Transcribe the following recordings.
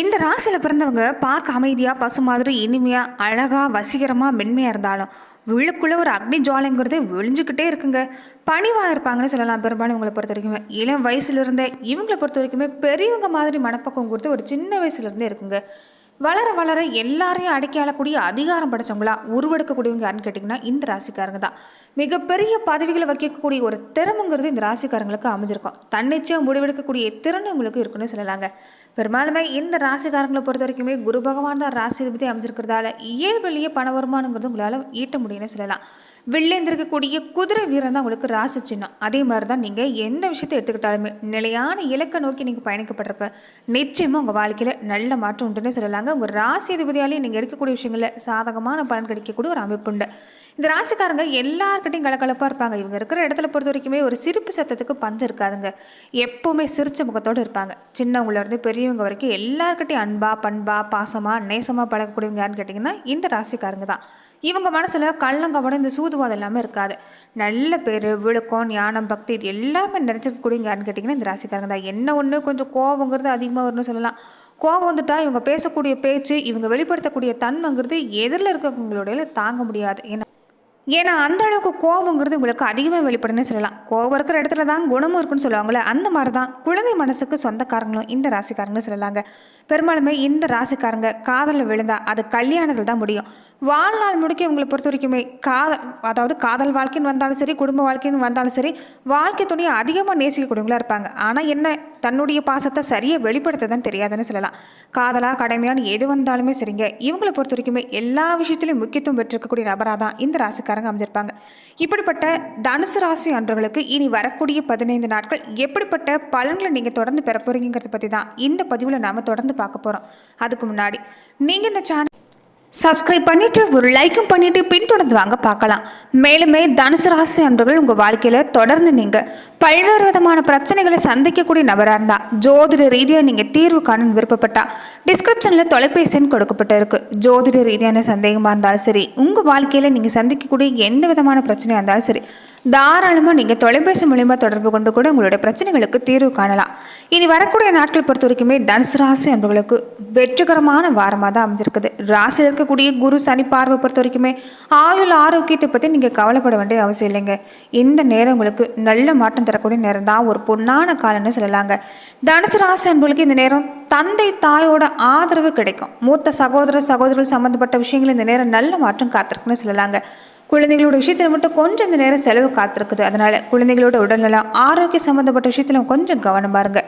இந்த ராசியில் பிறந்தவங்க பார்க்க அமைதியாக பசு மாதிரி இனிமையாக அழகாக வசீகரமாக மென்மையாக இருந்தாலும் உள்ளுக்குள்ளே ஒரு அக்னி ஜுவாலைங்கிறது விழிஞ்சுக்கிட்டே இருக்குங்க. பணிவாக இருப்பாங்கன்னு சொல்லலாம் பெரும்பாலும் இவங்களை பொறுத்த வரைக்குமே. இளம் வயசுலேருந்தே இவங்களை பொறுத்த வரைக்குமே பெரியவங்க மாதிரி மனப்பக்கம் ஒரு சின்ன வயசுலேருந்தே இருக்குங்க. வளர வளர எல்லாரையும் அடக்கி ஆளக்கூடிய அதிகாரம் படைச்சவங்களா உருவெடுக்கக்கூடியவங்க யாருன்னு கேட்டிங்கன்னா இந்த ராசிக்காரங்க தான். மிகப்பெரிய பதவிகளை வைக்கக்கூடிய ஒரு திறமைங்கிறது இந்த ராசிக்காரங்களுக்கு அமைஞ்சிருக்கும். தன்னிச்சையாக முடிவெடுக்கக்கூடிய திறன் உங்களுக்கு இருக்குன்னு சொல்லலாங்க. பெரும்பாலுமே இந்த ராசிக்காரங்களை பொறுத்த வரைக்குமே குரு பகவான் தான் ராசிபதி அமைஞ்சிருக்கிறதால இயல்பிலேயே பண வருமானங்கிறது உங்களால் ஈட்ட முடியும்னு சொல்லலாம். வில்லேந்திருக்கக்கூடிய குதிரை வீரம் தான் உங்களுக்கு ராசி சின்னம். அதே மாதிரி தான் நீங்கள் எந்த விஷயத்தை எடுத்துக்கிட்டாலுமே நிலையான இலக்கை நோக்கி நீங்கள் பயணிக்கப்படுறப்ப நிச்சயமாக உங்கள் வாழ்க்கையில் நல்ல மாற்றம் உண்டுன்னு சொல்லலாங்க. உங்கள் ராசி அதிபதியாலே நீங்கள் எடுக்கக்கூடிய விஷயங்களில் சாதகமான பலன் கிடைக்கக்கூடிய ஒரு அமைப்பு உண்டு. இந்த ராசிக்காரங்க எல்லாருக்கிட்டையும் கலகலப்பாக இருப்பாங்க. இவங்க இருக்கிற இடத்துல பொறுத்த வரைக்குமே ஒரு சிரிப்பு சத்தத்துக்கு பஞ்சம் இருக்காதுங்க. எப்போவுமே சிரிச்ச முகத்தோடு இருப்பாங்க. சின்னவங்கலேருந்து பெரியவங்க வரைக்கும் எல்லாருக்கிட்டையும் அன்பா பண்பா பாசமாக நேசமாக பழகக்கூடியவங்க யாருன்னு கேட்டிங்கன்னா இந்த ராசிக்காரங்க தான். இவங்க மனசில் கள்ளங்கபடம் இந்த சூதுவாதம் எல்லாமே இருக்காது. நல்ல பேர் விழுக்கம் ஞானம் பக்தி இது எல்லாமே நிறைச்சிருக்கக்கூடியவங்க யாருன்னு கேட்டிங்கன்னா இந்த ராசிக்காரங்க தான். என்ன ஒன்று கொஞ்சம் கோபங்கிறது அதிகமாக வரும்னு சொல்லலாம். கோபம் வந்துட்டா இவங்க பேசக்கூடிய பேச்சு இவங்க வெளிப்படுத்தக்கூடிய தன்மைங்கிறது எதிரில் இருக்கவங்களுடைய தாங்க முடியாது. ஏன்னா ஏன்னா அந்த அளவுக்கு கோபங்கிறது உங்களுக்கு அதிகமாக வெளிப்படுன்னு சொல்லலாம். கோபம் இருக்கிற இடத்துல தான் குணமும் இருக்குன்னு சொல்லுவாங்களே அந்த மாதிரி தான் குழந்தை மனசுக்கு சொந்தக்காரங்களும் இந்த ராசிக்காரங்களும் சொல்லலாங்க. பெரும்பாலுமே இந்த ராசிக்காரங்க காதலில் விழுந்தா அது கல்யாணத்தில் தான் முடியும். வாழ்நாள் முடிக்க உங்களை பொறுத்த வரைக்குமே காதல் அதாவது காதல் வாழ்க்கைன்னு வந்தாலும் சரி குடும்ப வாழ்க்கைன்னு வந்தாலும் சரி வாழ்க்கை துணையை அதிகமாக நேசிக்கக்கூடியவங்களா இருப்பாங்க. ஆனால் என்ன தன்னுடைய பாசத்தை சரியாக வெளிப்படுத்த தான் தெரியாதுன்னு சொல்லலாம். காதலாக கடமையான்னு எது வந்தாலுமே சரிங்க. இவங்களை பொறுத்த வரைக்குமே எல்லா விஷயத்திலையும் முக்கியத்துவம் பெற்றிருக்கக்கூடிய நபராக தான் இந்த ராசிக்காரங்க அமைஞ்சிருப்பாங்க இப்படிப்பட்ட தனுசு ராசி அன்றர்களுக்கு இனி வரக்கூடிய பதினைந்து நாட்கள் எப்படிப்பட்ட பலன்களை நீங்கள் தொடர்ந்து பெற போகிறீங்கிறத பற்றி தான் இந்த பதிவில் நாம் தொடர்ந்து பார்க்க போகிறோம் அதுக்கு முன்னாடி நீங்கள் இந்த சேனல் சப்ஸ்கிரைப் பண்ணிட்டு ஒரு லைக்கும் பண்ணிட்டு பின்தொடர்ந்து வாங்க பார்க்கலாம். மேலுமே தனுசு ராசி அன்பர்கள் உங்கள் வாழ்க்கையில் தொடர்ந்து நீங்கள் பல்வேறு விதமான பிரச்சனைகளை சந்திக்கக்கூடிய நபராக இருந்தால் ஜோதிட ரீதியாக நீங்கள் தீர்வு காண விருப்பப்பட்டா டிஸ்கிரிப்ஷனில் தொலைபேசின்னு கொடுக்கப்பட்டிருக்கு. கொடுக்கப்பட்டு இருக்கு ஜோதிட ரீதியான சந்தேகமாக இருந்தாலும் சரி உங்கள் வாழ்க்கையில் நீங்கள் சந்திக்கக்கூடிய எந்த விதமான பிரச்சனையாக இருந்தாலும் சரி தாராளமாக நீங்கள் தொலைபேசி மூலியமாக தொடர்பு கொண்டு கூட உங்களுடைய பிரச்சனைகளுக்கு தீர்வு காணலாம். இனி வரக்கூடிய நாட்கள் பொறுத்த வரைக்குமே தனுசு ராசி அன்பர்களுக்கு வெற்றிகரமான வாரமாக தான் அமைஞ்சிருக்குது. ராசிகளுக்கு இருக்கக்கூடிய குரு சனி பார்வை பொறுத்த வரைக்குமே ஆயுள் ஆரோக்கியத்தை பற்றி நீங்கள் கவலைப்பட வேண்டிய அவசியம் இல்லைங்க. இந்த நேரம் உங்களுக்கு நல்ல மாற்றம் தரக்கூடிய நேரம் தான். ஒரு பொன்னான காலம்னு சொல்லலாங்க. தனுசு ராசி அன்புகளுக்கு இந்த நேரம் தந்தை தாயோட ஆதரவு கிடைக்கும். மூத்த சகோதர சகோதரர்கள் சம்மந்தப்பட்ட விஷயங்கள் இந்த நேரம் நல்ல மாற்றம் காத்திருக்குன்னு சொல்லலாங்க. குழந்தைகளோட விஷயத்தில் மட்டும் கொஞ்சம் இந்த நேரம் செலவு காத்திருக்குது. அதனால குழந்தைகளோட உடல்நலம் ஆரோக்கிய சம்மந்தப்பட்ட விஷயத்தில் கொஞ்சம் கவனமாக இருங்க.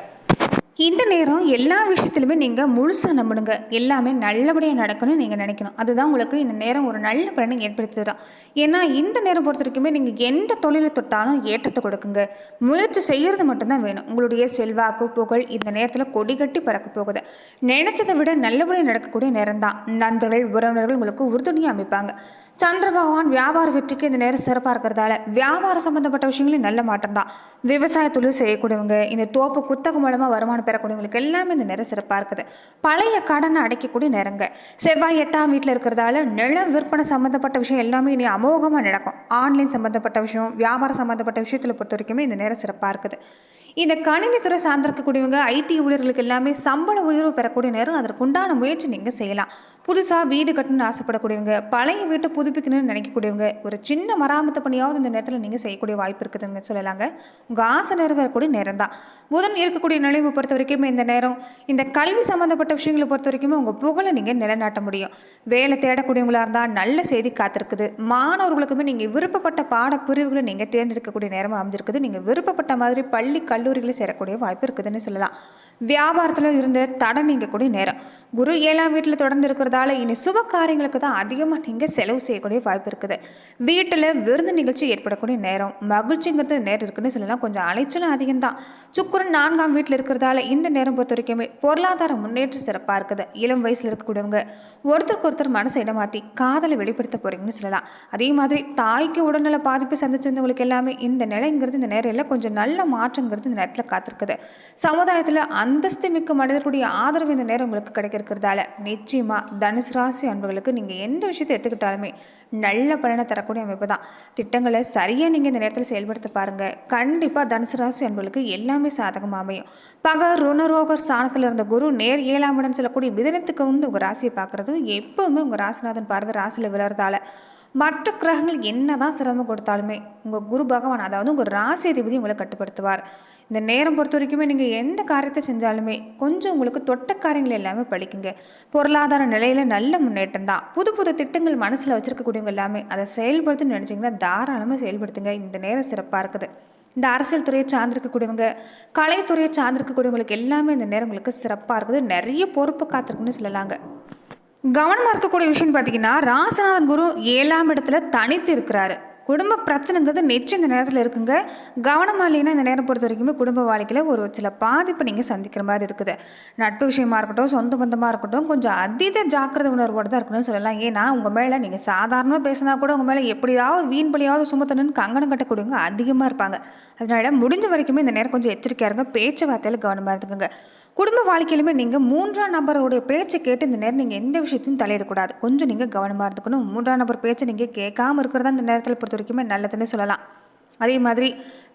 இந்த நேரம் எல்லா விஷயத்துலையுமே நீங்கள் முழுசாக நம்பணுங்க எல்லாமே நல்லபடியாக நடக்கணும்னு நீங்கள் நினைக்கணும். அதுதான் உங்களுக்கு இந்த நேரம் ஒரு நல்ல பலனை ஏற்படுத்திதான் ஏன்னா இந்த நேரம் பொறுத்த வரைக்குமே நீங்கள் எந்த தொழிலை தொட்டாலும் ஏற்றத்தை கொடுக்குங்க. முயற்சி செய்கிறது மட்டும்தான் வேணும். உங்களுடைய செல்வாக்கு புகழ் இந்த நேரத்தில் கொடி கட்டி பறக்க போகுது. நினைச்சதை விட நல்லபடியாக நடக்கக்கூடிய நேரம் தான் நண்பர்கள் உறவினர்கள் உங்களுக்கு உறுதுணையாக அமைப்பாங்க. சந்திர பகவான் வியாபார வெற்றிக்கு இந்த நேரம் சிறப்பாக இருக்கிறதால வியாபாரம் சம்மந்தப்பட்ட விஷயங்களும் நல்ல மாற்றம் தான் விவசாய தொழில் செய்யக்கூடியவங்க இந்த தோப்பு குத்தகம் மூலமாக வருமானம் பெறக்கூடியவங்களுக்கு எல்லாமே இந்த நேரம் சிறப்பாக இருக்குது. பழைய கடனை அடைக்கக்கூடிய நேரங்க. செவ்வாய் எட்டாம் வீட்டில் இருக்கிறதால நிலம் விற்பனை சம்மந்தப்பட்ட விஷயம் எல்லாமே இனி அமோகமாக நடக்கும். ஆன்லைன் சம்மந்தப்பட்ட விஷயம் வியாபாரம் சம்மந்தப்பட்ட விஷயத்தில் பொறுத்த வரைக்குமே இந்த நேரம் சிறப்பாக இருக்குது. இந்த கணினித்துறை சார்ந்திருக்கக்கூடியவங்க ஐடி ஊழியர்களுக்கு எல்லாமே சம்பள உயர்வு பெறக்கூடிய நேரம் அதற்கு உண்டான முயற்சி நீங்கள் செய்யலாம். புதுசாக வீடு கட்டணும்னு ஆசைப்படக்கூடியவங்க பழைய வீட்டை புதுப்பிக்கணும்னு நினைக்கக்கூடியவங்க ஒரு சின்ன மராமத்து பணியாவது இந்த நேரத்தில் நீங்கள் செய்யக்கூடிய வாய்ப்பு இருக்குதுங்க சொல்லலாங்க. உங்கள் ஆசை நிறைவேறக்கூடிய நேரம் தான் புதன் இருக்கக்கூடிய நிலைமை பொறுத்த வரைக்குமே இந்த நேரம் இந்த கல்வி சம்மந்தப்பட்ட விஷயங்களை பொறுத்த வரைக்குமே உங்கள் புகழை நீங்கள் நிலைநாட்ட முடியும். வேலை தேடக்கூடியவங்களாக இருந்தால் நல்ல செய்தி காத்திருக்குது. மாணவர்களுக்குமே நீங்கள் விருப்பப்பட்ட பாடப்பிரிவுகளை நீங்கள் தேர்ந்தெடுக்கக்கூடிய நேரமாக அமைஞ்சிருக்குது. நீங்கள் விருப்பப்பட்ட மாதிரி பள்ளி கல்லூரிகளில் சேரக்கூடிய வாய்ப்பு இருக்குதுன்னு சொல்லலாம். வியாபாரத்தில் இருந்த தடை நீங்கக்கூடிய நேரம். குரு ஏழாம் வீட்டில் தொடர்ந்து இருக்கிறதால இனி சுப காரியங்களுக்கு தான் அதிகமாக நீங்கள் செலவு செய்யக்கூடிய வாய்ப்பு இருக்குது. வீட்டில் விருந்து நிகழ்ச்சி ஏற்படக்கூடிய நேரம் மகிழ்ச்சிங்கிறது நேரம் இருக்குன்னு சொல்லலாம். கொஞ்சம் அலைச்சலும் அதிகம்தான் சுக்குரன் நான்காம் வீட்டில் இருக்கிறதால இந்த நேரம் பொறுத்த வரைக்குமே பொருளாதார முன்னேற்றம் சிறப்பாக இருக்குது. இளம் வயசில் இருக்கக்கூடியவங்க ஒருத்தருக்கு ஒருத்தர் மனசை இடமாற்றி காதலை வெளிப்படுத்த போகிறீங்கன்னு சொல்லலாம். அதே மாதிரி தாய்க்கு உடல்நல பாதிப்பு சந்திச்சு வந்தவங்களுக்கு எல்லாமே இந்த நிலைங்கிறது இந்த நேரம் எல்லாம் கொஞ்சம் நல்ல மாற்றங்கிறது இந்த நேரத்தில் காத்திருக்குது. சமுதாயத்தில் அந்தஸ்து மிக்க மனிதர்களுடைய ஆதரவு இந்த நேரம் உங்களுக்கு கிடைக்கிறது இருக்கிறதால நிச்சயமாக தனுசு ராசி அன்பர்களுக்கு நீங்கள் எந்த விஷயத்தை எடுத்துக்கிட்டாலுமே நல்ல பலனை தரக்கூடிய அமைப்பு தான் திட்டங்களை சரியாக நீங்கள் இந்த நேரத்தில் செயல்படுத்த பாருங்கள் கண்டிப்பாக தனுசு ராசி அன்பர்களுக்கு எல்லாமே சாதகமாக அமையும். பக ருணரோகர் ஸ்தானத்தில் இருந்த குரு நேர் ஏழாம் இடம் சொல்லக்கூடிய மிதனத்துக்கு வந்து உங்கள் ராசியை பார்க்குறதும் எப்போவுமே உங்கள் ராசிநாதன் பார்வை ராசியில் விழறதால. மற்ற கிரகங்கள் என்ன தான் சிரமம் கொடுத்தாலுமே உங்கள் குரு பகவான் அதாவது உங்கள் ராசியதிபதி உங்களை கட்டுப்படுத்துவார். இந்த நேரம் பொறுத்த வரைக்குமே நீங்கள் எந்த காரியத்தை செஞ்சாலுமே கொஞ்சம் உங்களுக்கு தொட்ட காரியங்கள் எல்லாமே பழிக்குங்க. பொருளாதார நிலையில் நல்ல முன்னேற்றம் தான். புது புது திட்டங்கள் மனசில் வச்சுருக்கக்கூடியவங்க எல்லாமே அதை செயல்படுத்துன்னு நினச்சிங்கன்னா தாராளமாக செயல்படுத்துங்க. இந்த நேரம் சிறப்பாக இருக்குது. இந்த அரசியல் துறையை சார்ந்திருக்கக்கூடியவங்க கலைத்துறையை சார்ந்திருக்கக்கூடியவங்களுக்கு எல்லாமே இந்த நேரம் உங்களுக்கு சிறப்பாக இருக்குது. நிறைய பொறுப்பு காத்திருக்குன்னு சொல்லலாங்க. கவனமாக இருக்கக்கூடிய விஷயம் பார்த்தீங்கன்னா ராசநாதன் குரு ஏழாம் இடத்துல தனித்து இருக்கிறாரு. குடும்ப பிரச்சனைங்கிறது நிச்சயம் இந்த நேரத்தில் இருக்குங்க. கவனமாக இல்லைன்னா இந்த நேரம் பொறுத்த வரைக்குமே குடும்ப வாழ்க்கையில் ஒரு சில பாதிப்பை நீங்கள் சந்திக்கிற மாதிரி இருக்குது. நட்பு விஷயமா இருக்கட்டும் சொந்த பந்தமாக இருக்கட்டும் கொஞ்சம் அதீத ஜாக்கிரதை உணர்வோடு தான் இருக்கணும்னு சொல்லலாம். ஏன்னா உங்கள் மேலே நீங்கள் சாதாரணமாக பேசினா கூட உங்கள் மேலே எப்படியாவது வீண் பலியாவது சுமத்தணும்னு கங்கணம் கட்டக்கூடியவங்க அதிகமாக இருப்பாங்க. அதனால் முடிஞ்ச வரைக்குமே இந்த நேரம் கொஞ்சம் எச்சரிக்கையாக இருங்க. பேச்சுவார்த்தையில் கவனமாக இருக்குங்க குடும்ப வாழ்க்கையிலுமே நீங்கள் மூன்றாம் நபருடைய பேச்சை கேட்டு இந்த நேரம் நீங்கள் எந்த விஷயத்தையும் தலையிடக்கூடாது. கொஞ்சம் நீங்கள் கவனமாக இருந்துக்கணும். மூன்றாம் நபர் பேச்சை நீங்கள் கேட்காம இருக்கிறதா இந்த நேரத்தில் பொறுத்த வரைக்குமே நல்லதுன்னு சொல்லலாம். அதே மாதிரி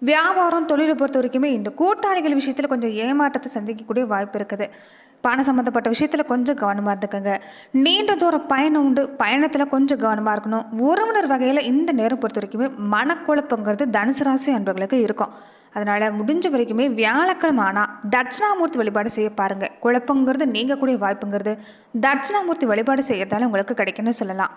வியாபாரம் தொழிலை பொறுத்த வரைக்குமே இந்த கூட்டாளிகள் விஷயத்தில் கொஞ்சம் ஏமாற்றத்தை சந்திக்கக்கூடிய வாய்ப்பு இருக்குது. பணம் சம்மந்தப்பட்ட விஷயத்தில் கொஞ்சம் கவனமாக இருந்துக்கோங்க. நீண்ட தூரம் பயணம் உண்டு. பயணத்தில் கொஞ்சம் கவனமாக இருக்கணும். உறவினர் வகையில் இந்த நேரம் பொறுத்த வரைக்குமே மனக்குழப்பங்கிறது தனுசு ராசி அன்பர்களுக்கு இருக்கும். அதனால் முடிஞ்ச வரைக்குமே வியாழக்கிழமை ஆனால் தட்சிணாமூர்த்தி வழிபாடு செய்ய பாருங்கள் குழப்பங்கிறது நீங்கக்கூடிய வாய்ப்புங்கிறது. தட்சிணாமூர்த்தி வழிபாடு செய்யறதால உங்களுக்கு கிடைக்குன்னு சொல்லலாம்.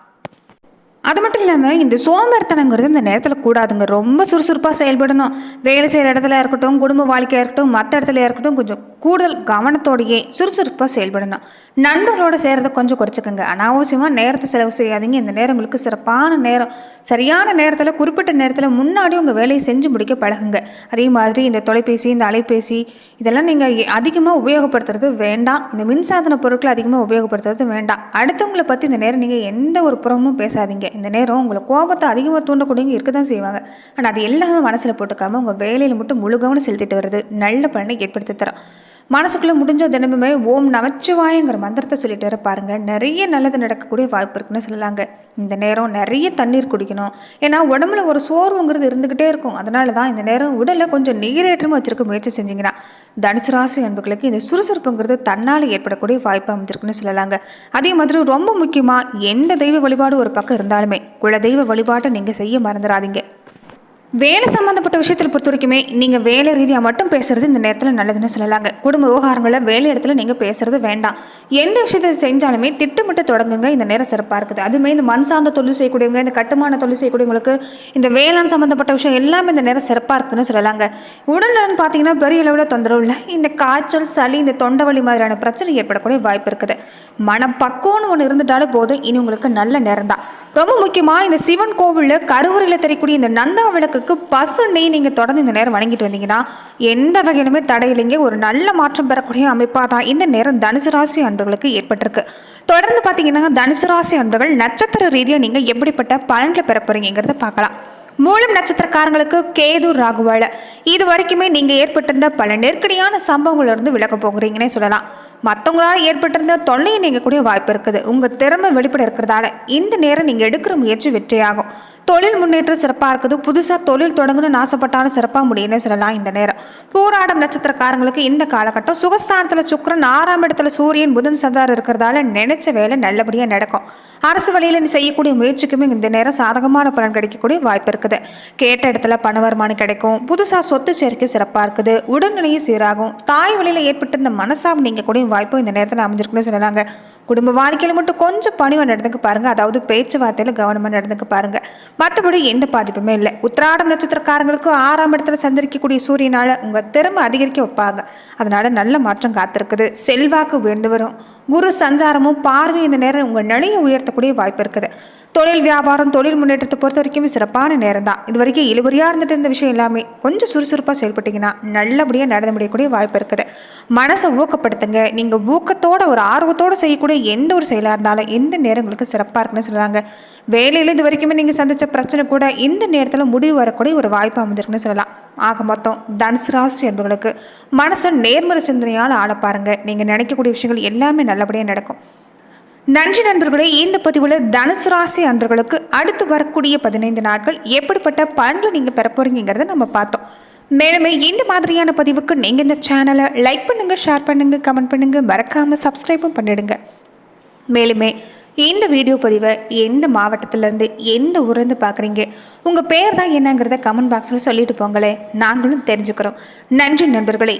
அது மட்டும் இல்லாமல் இந்த சோம்பேறித்தனங்கிறது இந்த நேரத்தில் கூடாதுங்க. ரொம்ப சுறுசுறுப்பாக செயல்படணும். வேலை செய்கிற இடத்துல இருக்கட்டும் குடும்ப வாழ்க்கையாக இருக்கட்டும் மற்ற இடத்துல இருக்கட்டும் கொஞ்சம் கூடுதல் கவனத்தோடையே சுறுசுறுப்பாக செயல்படணும். நண்பர்களோட சேர்றதை கொஞ்சம் குறைச்சிக்கோங்க. அனாவசியமாக நேரத்தை செலவு செய்யாதீங்க. இந்த நேரம் உங்களுக்கு சிறப்பான நேரம். சரியான நேரத்தில் குறிப்பிட்ட நேரத்தில் முன்னாடி உங்கள் வேலையை செஞ்சு முடிக்க பழகுங்க. அதே மாதிரி இந்த தொலைபேசி இந்த அலைபேசி இதெல்லாம் நீங்கள் அதிகமாக உபயோகப்படுத்துறது வேண்டாம். இந்த மின்சாதன பொருட்களை அதிகமாக உபயோகப்படுத்துறது வேண்டாம். அடுத்தவங்களை பற்றி இந்த நேரம் நீங்கள் எந்த ஒரு புறமும் பேசாதீங்க. இந்த நேரம் உங்களை கோபத்தை அதிகமாக தூண்டக்கூடியவங்க இருக்க தான் செய்வாங்க. ஆனால் அது எல்லாமே மனசில் போட்டுக்காமல் உங்கள் வேலையில் மட்டும் முழு கவனம் செலுத்திட்டு வருது நல்ல பலனை ஏற்படுத்தி தரோம். மனசுக்குள்ளே முடிஞ்ச தினமுமே ஓம் நமச்சிவாயங்கிற மந்திரத்தை சொல்லிட்டு இருப்பாருங்க நிறைய நல்லது நடக்கக்கூடிய வாய்ப்பு இருக்குன்னு சொல்லலாங்க. இந்த நேரம் நிறைய தண்ணீர் குடிக்கணும். ஏன்னா உடம்புல ஒரு சோர்வுங்கிறது இருந்துக்கிட்டே இருக்கும். அதனால தான் இந்த நேரம் உடலை கொஞ்சம் நீரேற்றமாக வச்சிருக்க முயற்சி செஞ்சீங்கன்னா தனுசு ராசி அன்புகளுக்கு இந்த சுறுசுறுப்புங்கிறது தன்னால் ஏற்படக்கூடிய வாய்ப்பு அமைஞ்சிருக்குன்னு சொல்லலாங்க. அதே மாதிரி ரொம்ப முக்கியமாக எந்த தெய்வ வழிபாடு ஒரு பக்கம் இருந்தாலுமே குல தெய்வ வழிபாட்டை நீங்கள் செய்ய மறந்துடாதீங்க வேலை சம்மந்தப்பட்ட விஷயத்தில் பொறுத்த வரைக்குமே நீங்கள் வேலை ரீதியாக மட்டும் பேசுறது இந்த நேரத்தில் நல்லதுன்னு சொல்லலாங்க. குடும்ப விவகாரங்களில் வேலை இடத்துல நீங்கள் பேசுறது வேண்டாம். எந்த விஷயத்தை செஞ்சாலுமே திட்டமிட்டு தொடங்குங்க இந்த நேரம் சிறப்பாக இருக்குது. அதுவுமே இந்த மண் சார்ந்த தொழில் செய்யக்கூடியவங்க இந்த கட்டுமான தொழில் செய்யக்கூடியவங்களுக்கு இந்த வேளாண் சம்மந்தப்பட்ட விஷயம் எல்லாமே இந்த நேரம் சிறப்பாக இருக்குதுன்னு சொல்லலாங்க. உடல்நலன் பார்த்தீங்கன்னா பெரிய அளவில் தொந்தரவு இல்லை. இந்த காய்ச்சல் சளி இந்த தொண்டை வலி மாதிரியான பிரச்சனை ஏற்படக்கூடிய வாய்ப்பு இருக்குது. மனப்பக்குவம்னு ஒன்று இருந்துட்டாலும் போதும். இனி உங்களுக்கு நல்ல நேரம் தான் ரொம்ப முக்கியமாக இந்த சிவன் கோவிலில் கருவறையில் தெரியக்கூடிய இந்த நந்தா விளக்கு பசு நெய் நீங்கள் தொடர்ந்து இந்த நேரம் வணங்கிட்டு வந்தீங்கன்னா எந்த வகையிலுமே தடையிலைங்க ஒரு நல்ல மாற்றம் பெறக்கூடிய அமைப்பாக தான் இந்த நேரம் தனுசு ராசி அன்பர்களுக்கு ஏற்பட்டிருக்கு. தொடர்ந்து பார்த்தீங்கன்னா தனுசு ராசி அன்பர்கள் நட்சத்திர ரீதியாக நீங்கள் எப்படிப்பட்ட பலன்களை பெற போகிறீங்கிறத பார்க்கலாம். மூலம் நட்சத்திரக்காரங்களுக்கு கேது ராகுவால. இது வரைக்குமே நீங்கள் ஏற்பட்டிருந்த பல நெருக்கடியான சம்பவங்களிலிருந்து விலக போகிறீங்கன்னே சொல்லலாம். மற்றவங்களால் ஏற்பட்டிருந்த தொல்லையை நீங்கக்கூடிய வாய்ப்பு இருக்குது. உங்கள் திறமை வெளிப்பட இருக்கிறதால இந்த நேரம் நீங்கள் எடுக்கிற முயற்சி வெற்றியாகும். தொழில் முன்னேற்றம் சிறப்பாக இருக்குது. புதுசாக தொழில் தொடங்கணும்னு ஆசைப்பட்டாலும் சிறப்பாக முடியும்னு சொல்லலாம் இந்த நேரம். போராடம் நட்சத்திரக்காரங்களுக்கு இந்த காலகட்டம் சுகஸ்தானத்தில் சுக்கிரன் ஆறாம் இடத்துல சூரியன் புதன் சஞ்சாரம் இருக்கிறதால நினைச்ச வேலை நல்லபடியாக நடக்கும். அரசு வழியில் செய்யக்கூடிய முயற்சிக்குமே இந்த நேரம் சாதகமான பலன் கிடைக்கக்கூடிய வாய்ப்பு இருக்குது. கேட்ட இடத்துல பண வருமானம் கிடைக்கும். புதுசாக சொத்து சேர்க்கை சிறப்பாக இருக்குது. உடல்நிலையும் சீராகும். தாய் வழியில் ஏற்பட்டிருந்த மனசாபம் நீங்கக்கூடிய வாய்ப்பும் இந்த நேரத்தில் அமைஞ்சிருக்குன்னு சொல்லலாங்க. குடும்ப வாழ்க்கையில் மட்டும் கொஞ்சம் பணிவாக நடந்துக்க பாருங்க. அதாவது பேச்சுவார்த்தையில் கவனமாக நடந்துக்க பாருங்க. மற்றபடி எந்த பாதிப்புமே இல்லை. உத்திராடம் நட்சத்திரக்காரங்களுக்கு ஆறாம் இடத்துல சந்திரிக்கக்கூடிய சூரியனால உங்கள் திறமை அதிகரிக்க வைப்பாங்க. அதனால நல்ல மாற்றம் காத்திருக்குது. செல்வாக்கு உயர்ந்து வரும். குரு சஞ்சாரமும் பார்வை இந்த நேரம் உங்கள் நிலையை உயர்த்தக்கூடிய வாய்ப்பு இருக்குது. தொழில் வியாபாரம் தொழில் முன்னேற்றத்தை பொறுத்த வரைக்கும் சிறப்பான நேரம் தான். இது வரைக்கும் இழுபறியாக இருந்துட்டு இருந்த விஷயம் எல்லாமே கொஞ்சம் சுறுசுறுப்பாக செயல்பட்டீங்கன்னா நல்லபடியாக நடந்து முடியக்கூடிய வாய்ப்பு இருக்குது. மனசை ஊக்கப்படுத்துங்க. நீங்கள் ஊக்கத்தோட ஒரு ஆர்வத்தோடு செய்யக்கூடிய எந்த ஒரு செயலாக இருந்தாலும் எந்த நேரம் உங்களுக்கு சிறப்பாக இருக்குன்னு சொல்கிறாங்க வேலையில் இது வரைக்குமே நீங்கள் சந்தித்த பிரச்சனை கூட இந்த நேரத்தில் முடிவு வரக்கூடிய ஒரு வாய்ப்பு அமைந்திருக்குன்னு சொல்லலாம். ஆக மொத்தம் தனுசு ராசி என்பவர்களுக்கு மனசை நேர்மறை சிந்தனையால் ஆள பாருங்கள் நீங்கள் நினைக்கக்கூடிய விஷயங்கள் எல்லாமே நல்லபடியாக நடக்கும். நன்றி நண்பர்களே இந்த பதிவில் தனுசு ராசி அன்பர்களுக்கு அடுத்து வரக்கூடிய பதினைந்து நாட்கள் எப்படிப்பட்ட பலன்களை நீங்கள் பெற போறீங்கிறத நம்ம பார்த்தோம். மேலுமே இந்த மாதிரியான பதிவுக்கு நீங்கள் இந்த சேனலை லைக் பண்ணுங்கள் ஷேர் பண்ணுங்கள் கமெண்ட் பண்ணுங்கள் மறக்காமல் சப்ஸ்கிரைபும் பண்ணிடுங்க. மேலுமே இந்த வீடியோ பதிவை எந்த மாவட்டத்திலேருந்து எந்த ஊர்லேருந்து பார்க்குறீங்க உங்கள் பேர் தான் என்னங்கிறத கமெண்ட் பாக்ஸில் சொல்லிட்டு போங்களேன். நாங்களும் தெரிஞ்சுக்கிறோம். நன்றி நண்பர்களே.